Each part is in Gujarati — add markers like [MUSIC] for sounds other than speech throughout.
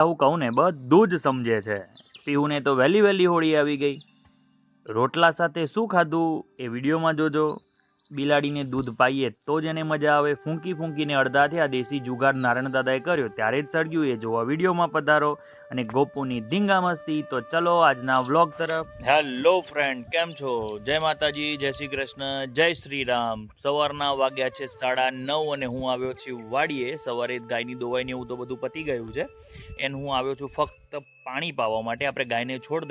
આવું કહું ને, બધું જ સમજે છે. પીહુને તો વહેલી વહેલી હોળી આવી ગઈ. રોટલા સાથે શું ખાધું એ વિડીયોમાં જોજો. બિલાડીને દૂધ પાઈએ તો જ એને મજા આવે. ફૂંકી ફૂંકીને અડધા થયા દેશી જુગાડ નારાયણ દાદાએ કર્યો. ત્યારે જ સળગ્યું એ જોવા વિડીયોમાં પધારો અને ગોપુની ધીંગા મસ્તી. તો ચલો આજના વ્લોગ તરફ. હેલો ફ્રેન્ડ, કેમ છો? જય માતાજી, જય શ્રી કૃષ્ણ, જય શ્રી રામ. સવારના વાગ્યા છે સાડા નવ અને હું આવ્યો છું વાડીએ. સવારે ગાયની દોવાઈને એવું તો બધું પતી ગયું છે. એને હું આવ્યો છું ફક્ત પાણી પાવા માટે. આપણે ગાયને છોડ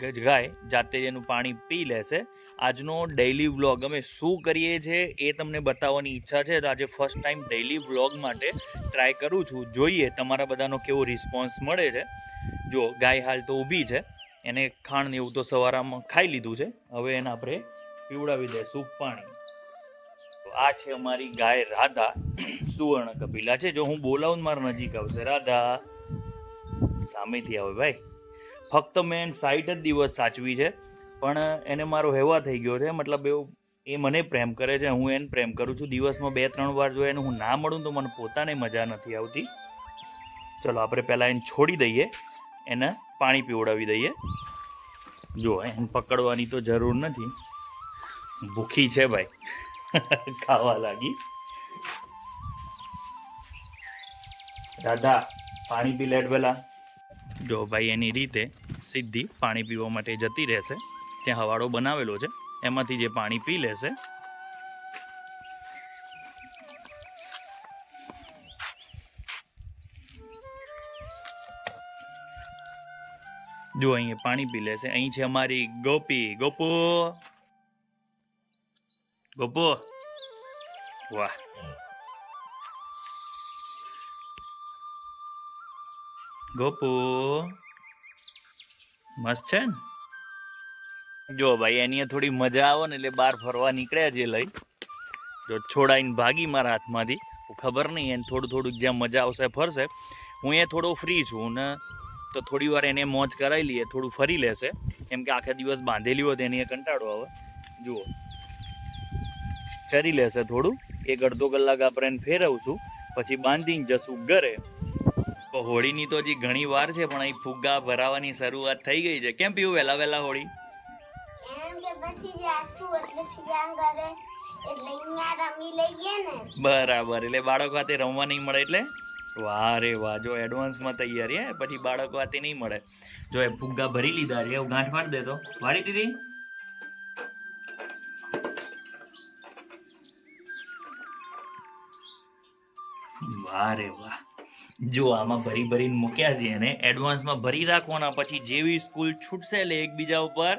ગજ ગાય જાતે એનું પાણી પી લેશે. આજનો ડેઈલી વ્લોગ અમે શું કરીએ છીએ એ તમને બતાવવાની ઈચ્છા છે. તો આજે ફર્સ્ટ ટાઈમ ડેઈલી વ્લોગ માટે ટ્રાય કરું છું. જોઈએ તમારા બધાનો કેવો રિસ્પોન્સ મળે છે. જો ગાય હાલ તો ઊભી છે. એને ખાણ એવું તો સવારમાં ખાઈ લીધું છે. હવે એને આપણે પીવડાવી દઈશું પાણી. આ છે અમારી ગાય રાધા, સુવર્ણ કપિલા છે. જો હું બોલાવું મારા નજીક આવશે. રાધા, સામેથી આવે ભાઈ. ફક્ત મેં સાઈઠ જ દિવસ સાચવી છે. પણ એને મારો હેવા થઈ ગયો છે. મતલબ એવું એ મને પ્રેમ કરે છે, હું એને પ્રેમ કરું છું. દિવસમાં બે, ત્રણ વાર જો એને હું ના મળું તો મને પોતાને મજા નથી આવતી. ચલો, આપણે પહેલાં એને છોડી દઈએ. એને પાણી પીવડાવી દઈએ. જો, એને પકડવાની તો જરૂર નથી. ભૂખી છે ભાઈ. [LAUGHS] ખાવા લાગી. દાદા, પાણી પી લેટ પહેલાં જો, ભાઈ, એની રીતે સીધી પાણી પીવા માટે જતી રહેશે. ત્યાં હવાડો બનાવેલો છે. એમાંથી જે પાણી પી લેશે. જો અહીંયા પાણી પી લેશે. અહીં છે અમારી ગોપી. ગોપુ. ગોપુ. વાહ. ગોપુ. મસ્ત છે ને? જો ભાઈ, એની થોડી મજા આવે ને એટલે બહાર ફરવા નીકળ્યા છે લઈ. જો છોડાઈને ભાગી મારા હાથમાંથી. ખબર નહીં, એને થોડું થોડુંક જ્યાં મજા આવશે ફરશે. હું એ થોડો ફ્રી છું ને તો થોડી વાર એને મોજ કરાવી લઈએ, થોડું ફરી લેશે. કેમ કે આખા દિવસ બાંધેલી હોય એની કંટાળો આવે. જુઓ. ચરી લેશે થોડું. એક અડધો કલાક આપણે એને ફેરવશું, પછી બાંધીને જશું ઘરે. તો હોળીની તો હજી ઘણી વાર છે, પણ અહીં ફુગ્ગા ભરાવાની શરૂઆત થઈ ગઈ છે. કેમ પીવું વહેલા વહેલા હોળી? બરાબર, એટલે બાળકો હાથે રમવા નહીં મળે એટલે? વાહ રે વાહ, જો એડવાન્સમાં તૈયારી હે, પછી બાળકો હાથે નહીં મળે. જો એ ફુગ્ગા ભરી લીધા છે, એવું ગાંઠ વાળી દેતો વાળી દીધી? વાહ રે વાહ. જો આમાં ભરી ભરીને મૂક્યા છે એને એડવાન્સમાં ભરી રાખવાના, પછી જેવી સ્કૂલ છૂટશે એટલે એકબીજા ઉપર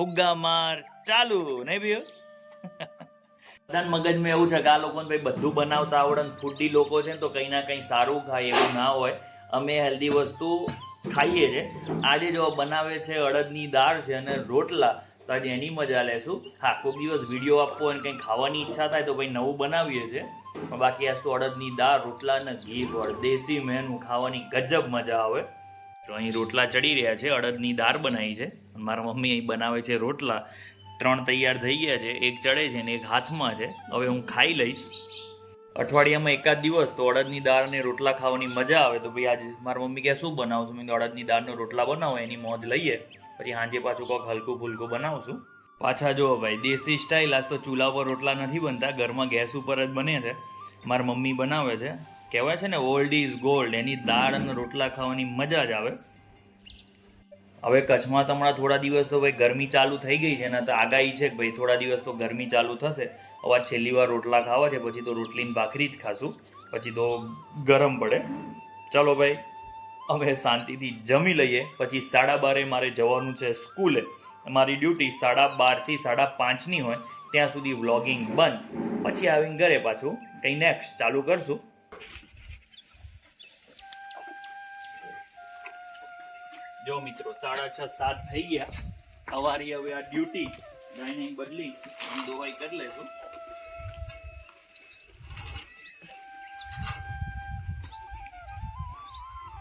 ફુગ્ગા માર. ચાલુ નહીં ભાઈ બધાના મગજમાં એવું છે કે આ લોકોને ભાઈ બધું બનાવતા આવડે ને ફૂડી લોકો છે ને તો કંઈ ના કંઈ સારું ખાય એવું ના હોય. અમે હેલ્ધી વસ્તુ ખાઈએ છે. આજે જો બનાવે છે અડદની દાળ છે અને રોટલા, તો આજે એની મજા લેશું. હા કોઈક દિવસ વીડિયો આપવો અને કંઈ ખાવાની ઈચ્છા થાય તો ભાઈ નવું બનાવીએ છીએ. બાકી આજ તો અડદની દાળ, રોટલા અને ઘી વળ દેશી મેનું ખાવાની ગજબ મજા આવે. તો અહીં રોટલા ચડી રહ્યા છે, અડદની દાળ બનાવી છે મારા મમ્મી અહીં બનાવે છે રોટલા. ત્રણ તૈયાર થઈ ગયા છે, એક ચડે છે ને એક હાથમાં છે. હવે હું ખાઈ લઈશ. અઠવાડિયામાં એકાદ દિવસ તો અડદની દાળ અને રોટલા ખાવાની મજા આવે. તો ભાઈ આજે મારા મમ્મી કે શું બનાવશું? મેં અડદની દાળનો રોટલા બનાવો, એની મોજ લઈએ. પછી સાંજે પાછું કોઈક હલકું ફૂલકું બનાવશું. પાછા જો ભાઈ, દેશી સ્ટાઇલ આજ તો ચૂલા પર રોટલા નથી બનતા, ઘરમાં ગેસ ઉપર જ બને છે. મારા મમ્મી બનાવે છે. કહેવાય છે ને ઓલ્ડ ઇઝ ગોલ્ડ એની દાળ અને રોટલા ખાવાની મજા જ આવે. હવે કચ્છમાં તો હમણાં થોડા દિવસ તો ભાઈ ગરમી ચાલુ થઈ ગઈ છે ને, તો આગાહી છે કે ભાઈ થોડા દિવસ તો ગરમી ચાલુ થશે. હવે છેલ્લી વાર રોટલા ખાવા છે, પછી તો રોટલીની ભાખરી જ ખાશું, પછી તો ગરમ પડે. ચાલો ભાઈ અમે શાંતિથી જમી લઈએ. પછી સાડા બારે મારે જવાનું છે સ્કૂલે. મારી ડ્યુટી સાડા બારથી સાડા પાંચની હોય, ત્યાં સુધી વ્લોગિંગ બંધ. પછી આવીને ઘરે પાછું કંઈ નેક્સ્ટ ચાલુ કરશું. જો મિત્રો, સાડા છ, સાત થઈ ગયા. સવારે હવે આ ડ્યુટી ડાઇનિંગ બદલી દોવાઈ કરી લેશું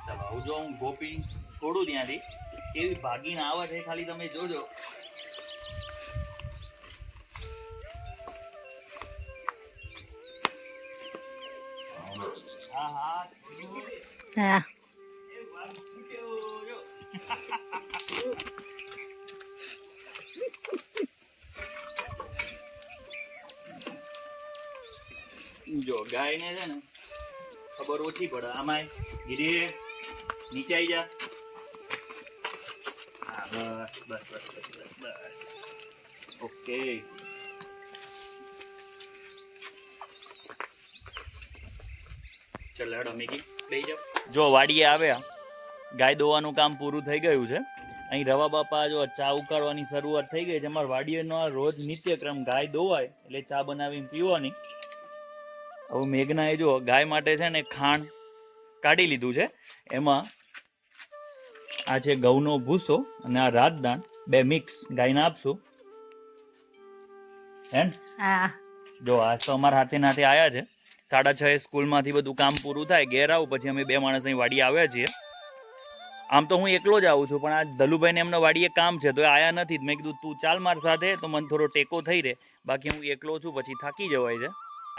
ચાલો, આવું જો હું ગોપી છોડું ત્યાંથી. કેવી ભાગીને આવે છે, ખાલી તમે જોજો. હા હા. હા. જો, ગાયને છે ને ખબર ઓછી પડે. આમાં ધીરે નીચે આવી જા. હા, બસ બસ બસ બસ બસ બસ. ઓકે. ચાલ, હેડો, મેગી બેહી જાવ જો, વાડીએ આવ્યા ગાય દોવાનું કામ પૂરું થઈ ગયું છે. અહીં રવા બાપા જો ચા ઉકાળવાની શરૂઆત થઈ ગઈ છે. અમારા વાડીએનો રોજ નિત્યક્રમ ગાય દોવાય, એટલે ચા બનાવીને પીવાની. હવે મેઘનાએ જો ગાય માટે છે ને ખાંડ કાઢી લીધું છે. એમાં આ છે ઘઉંનો ભૂસો અને આ રાજદાણ બે મિક્સ ગાયને આપશું. હેન? જો આ તો અમારા હાથે નાથે આવ્યા છે. સાડા છ એ સ્કૂલમાંથી બધું કામ પૂરું થાય ઘેર આવું પછી અમે બે માણસ અહીં વાડી આવ્યા છીએ. આમ તો હું એકલો જ આવું છું પણ આ ધલુભાઈને એમના વાડીએ કામ છે તો આયા નથી મેં કીધું તું ચાલ માર સાથે તો મને થોડો ટેકો થઈ રહે. બાકી હું એકલો છું પછી થાકી જવાય છે.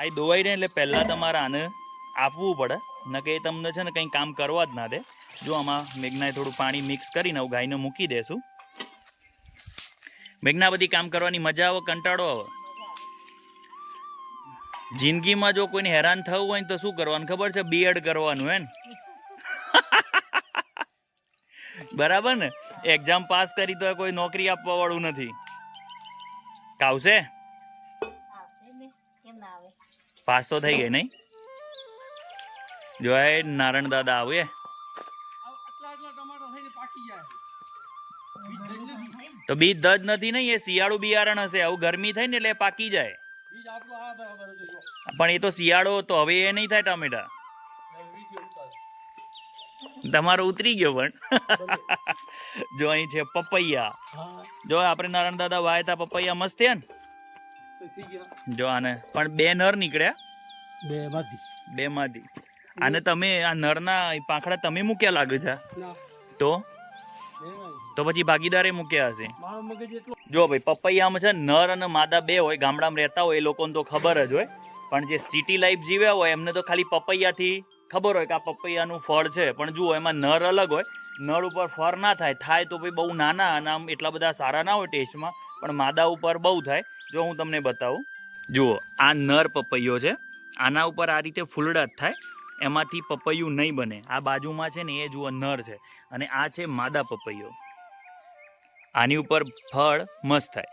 આ દોવાઈ રહે એટલે પહેલાં તમારે આને આપવું પડે. ન કે એ તમને છે ને કંઈ કામ કરવા જ ના દે. જો આમાં મેઘનાએ થોડું પાણી મિક્સ કરીને હું ગાયને મૂકી દેશું. મેઘના બધી કામ કરવાની મજા આવે, કંટાળો આવે. જિંદગીમાં જો કોઈને હેરાન થવું હોય તો શું કરવાનું? ખબર છે? બીએડ કરવાનું, હે ને? [LAUGHS] બરાબર ને? એક્ઝામ પાસ કરી તો કોઈ નોકરી આપવા વાળું નથી. કાવશે? પાસ તો થઈ ગઈ નહીં. જોય નારણ દાદા આવે આટલા આટલા ટમાટર થઈને પાકી જાય બીજ લઈને બીજ તો બીજ દજ નથી નહીં, એ શિયાળુ બિયારણ હશે. આવું ગરમી થઈ ને એટલે પાકી જાય. પણ એ તો શિયાળો તો હવે એ નહીં થાય ટામેટા. તમારો ઉતરી ગયો પણ. જો અહીં છે પપૈયા. જો આપણે નારાયણ દાદા વાયતા પપૈયા મસ્ત થયા ને. જો આને. પણ બે નર નીકળ્યા? બે માંથી બે માંથી આને તમે આ નરના પાંખડા તમે મૂક્યા લાગે છે? તો? તો પછી ભાગીદારે મૂક્યા હશે. જો ભાઈ પપૈયામાં છે નર અને માદા બે હોય ગામડામાં રહેતા હોય એ લોકોને તો ખબર જ હોય. પણ જે સિટી લાઈફ જીવ્યા હોય એમને તો ખાલી પપૈયાથી ખબર હોય કે આ પપૈયાનું ફળ છે. પણ જુઓ એમાં નર અલગ હોય. નળ ઉપર ફળ ના થાય. થાય તો ભાઈ બહુ નાના અને આમ એટલા બધા સારા ના હોય ટેસ્ટમાં પણ માદા ઉપર બહુ થાય. જો હું તમને બતાવું. જુઓ, આ નર પપૈયો છે. આના ઉપર આ રીતે ફૂલડા થાય. એમાંથી પપૈયું નહીં બને. આ બાજુમાં છે ને એ જુઓ નર છે. અને આ છે માદા પપૈયો. આની ઉપર ફળ મસ્ત થાય.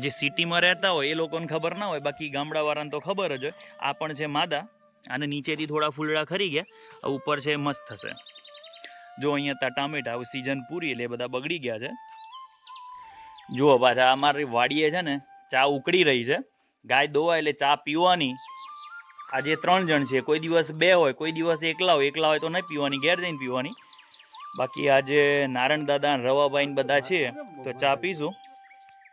જે સિટીમાં રહેતા હોય એ લોકોને ખબર ના હોય. બાકી ગામડાવાળાને તો ખબર જ હોય. આ પણ છે માદા. અને નીચેથી થોડા ફૂલડા ખરી ગયા. ઉપર છે મસ્ત થશે. જો અહીંયા તા ટામેટા સિઝન પૂરી એટલે બધા બગડી ગયા છે. જુઓ પાછા અમારી વાડીએ છે ને ચા ઉકળી રહી છે. ગાય દોવાય એટલે ચા પીવાની. આજે ત્રણ જણ છે કોઈ દિવસ બે હોય કોઈ દિવસ એકલા હોય એકલા હોય તો નહીં પીવાની ઘેર જઈને પીવાની. બાકી આજે નારાયણ દાદા અને રવાભાઈ બધા છે તો ચા પીશું.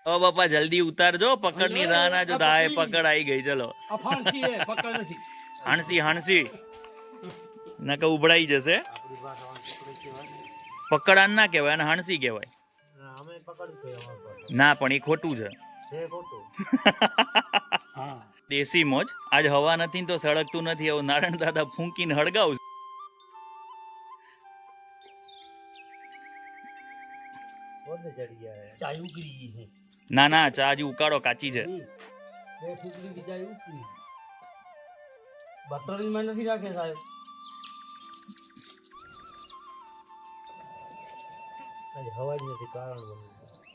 ઓ બાપા જલ્દી ઉતારજો પકડની રાહ ના જો દાય પકડ આવી ગઈ ચલો. હણસી હણસી ના પકડ નથી. હાણસી હાણસી નકા ઉભડાઈ જશે. પકડાન ના કહેવાય અને હણસી કહેવાય. ના પણ એ ખોટું છે. [LAUGHS] દેશી મોજ? આજ હવા નથી તો સળગતું નથી. એવું નારાયણ દાદા ફૂંકીને હળગાવું ના ના ચા હજી ઉકાળો કાચી છે. નથી રાખે સાહેબ. હવા જ નથી કારણ બન્યું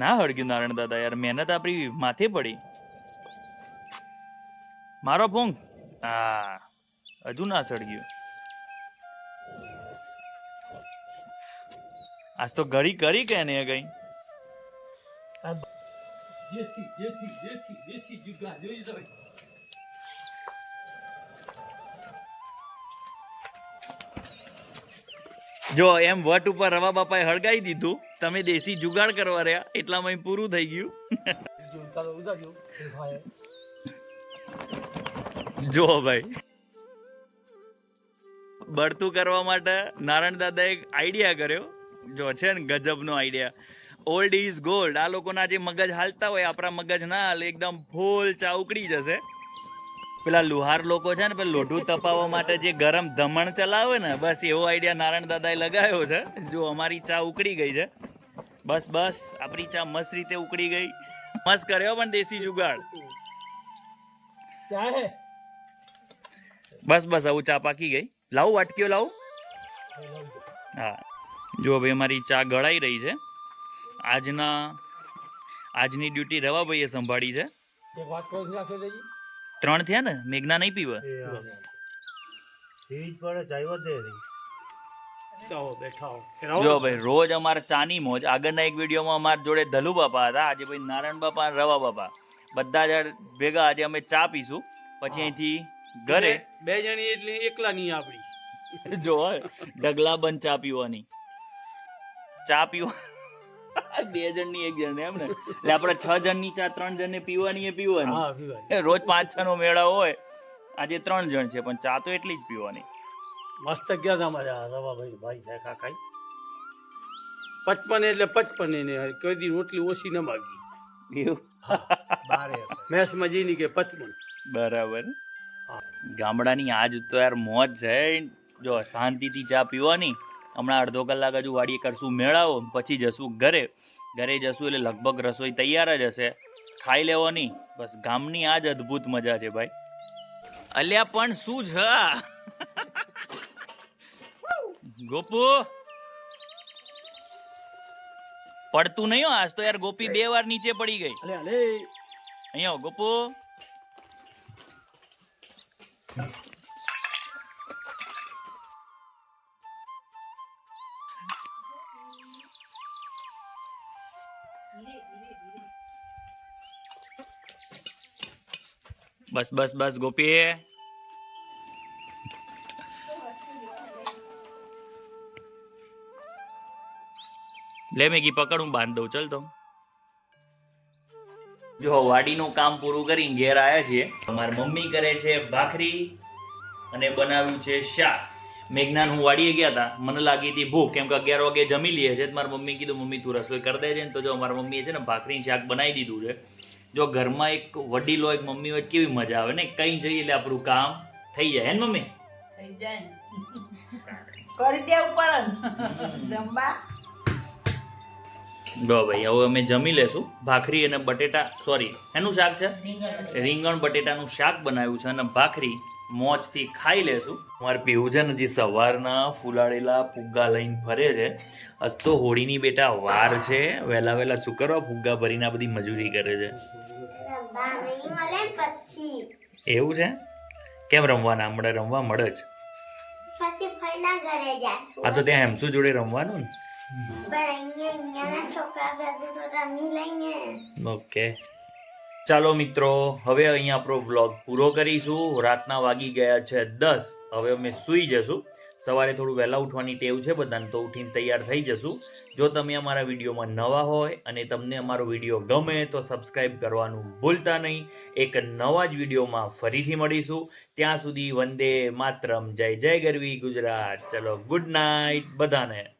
ના હળગ્યું નારાયણ દાદા યાર મહેનત આપણી માથે પડી. મારો ફૂંક. હા હજુ ના સળગ્યું. આજ તો ઘડી કરી કે ને કઈ દેશી દેશી દેશી દેશી જુગા જોઈ જો એમ વટ ઉપર રવા બાપાએ હળગાઈ દીધું, તમે દેશી જુગાડ કરવા રહ્યા, એટલામાં પૂરું થઈ ગયું. જો ભાઈ. બળતું કરવા માટે નારાયણ દાદા એક આઈડિયા કર્યો. જો છે ને, ગજબનો આઈડિયા ઓલ્ડ ઇઝ ગોલ્ડ આ લોકોના જે મગજ હાલતા હોય, આપણા મગજ ના હાલે, એકદમ ફૂલ ચા ઉકળી જશે. પેલા લુહાર લોકો છે ને પેલા લોઢું તપાવવા માટે જે ગરમ ધમણ ચલાવે ને બસ એવો આઈડિયા નારાયણ દાદાએ લગાવ્યો છે. જો અમારી ચા ઉકળી ગઈ છે. બસ બસ આપણી ચા મસ્ત રીતે ઉકળી ગઈ. મસ્ત કર્યો પણ દેશી જુગાડ. બસ બસ આવું ચા પાકી ગઈ. લાવું વાટકીઓ લાવું. હા. જો ભાઈ અમારી ચા ગળાઈ રહી છે. આજના આજની ડ્યુટી રવાભાઈએ સંભાળી છે. એક વાત કહું છું ત્રણ થયા ને મેઘના નહીં પીવે. જો ભાઈ રોજ અમારે ચાની મોજ. આગળના એક વિડીયોમાં અમારા જોડે ધલુ બાપા હતા. આજે ભાઈ નારાયણ બાપા અને રવા બાપા. બધા જ ભેગા આજે અમે ચા પીશું. પછી અહીંથી ઘરે બે જણી એટલે એકલા નહીં આપણી. [LAUGHS] જો ઢગલા બંધ ચા પીવાની. ચા પીવા બે જણની એક જણ એમ ને. એટલે આપણે છ જણની ચા ત્રણ જણને પીવાની એ પીવાની. રોજ પાંચ છ નો મેળા હોય. આજે ત્રણ જણ છે પણ ચા તો એટલી જ પીવાની. મસ્ત ગયા હતા મારા રવાભાઈ ભાઈ થાય કાકાઈ. પચપન એટલે પચપન એને કોઈ દી રોટલી ઓછી ન માગી. મેસમાં જઈને કે પચપન. બરાબર. હા. ગામડાની આજ તો યાર મોજ છે. જો શાંતિથી ચા પીવાની હમણાં અડધો કલાક હજુ વાડીએ કરશું મેળાવો પછી જશું ઘરે. ઘરે જશું એટલે લગભગ રસોઈ તૈયાર જ હશે. ખાઈ લેવાની બસ ગામની આ જ અદ્ભુત મજા છે ભાઈ. અલ્યા પણ શું છે? ગોપુ? પડતું નહીં આજ તો યાર ગોપી બે વાર નીચે પડી ગઈ. અલે અલે. અહીંયા ગોપુ. બસ બસ બસ ગોપી લે, મેગી પકડ, હું બાંધ દઉં. ચલ તો. જો, વાડીનું કામ પૂરું કરીને ઘેર આવ્યા છીએ. મારી મમ્મી કરે છે ભાખરી અને બનાવ્યું છે શાક. મેઘનાન હું વાડીએ ગયા હતા મને લાગી હતી ભૂખ. કેમ કે અગિયાર વાગે જમી લઈએ છે. મારી મમ્મી કીધું, મમ્મી, તું રસોઈ કરી દેજે ને. તો જો, મારા મમ્મીએ છે ને ભાખરી શાક બનાવી દીધું છે. જો ઘરમાં એક વડીલ હોય એક મમ્મી હોય કેવી મજા આવે ને કઈ જઈએ એટલે આપણું કામ થઈ જાય. હે ને મમ્મી? થઈ જાય કરી દેવું પડે જમવા. જો ભાઈ હવે અમે જમી લેશું. ભાખરી અને બટેટા સોરી એનું શાક છે? રીંગણ રીંગણ બટેટાનું શાક બનાવ્યું છે અને ભાખરી મોજથી ખાઈ લેશું. મારે પીવું છે ને સવારના ફૂલાડેલા ફુગ્ગા લઈને ફરે છે આજ તો હોળીની બેટા વાર છે. વહેલા વહેલા શું કરવા? ફુગ્ગા ભરીને બધી મજૂરી કરે છે. એવું છે? કેમ રમવાના? હમણે રમવા મળે જ. આ તો ત્યાં હેમસુ જોડે રમવાનું ને? ઓકે. ચાલો મિત્રો, હવે અહીંયા આપણો વ્લોગ પૂરો કરીશું. રાતના વાગી ગયા છે દસ. હવે અમે સૂઈ જશું. સવારે થોડું વહેલા ઉઠવાની ટેવ છે બધાને, તો ઉઠીને તૈયાર થઈ જશું. જો તમે અમારા વિડીયોમાં નવા હોય અને તમને અમારો વીડિયો ગમે, તો સબસ્ક્રાઈબ કરવાનું ભૂલતા નહીં. એક નવા જ વિડીયોમાં ફરીથી મળીશું. ત્યાં સુધી વંદે માતરમ. જય જય ગરવી ગુજરાત. ચલો ગુડ નાઇટ બધાને.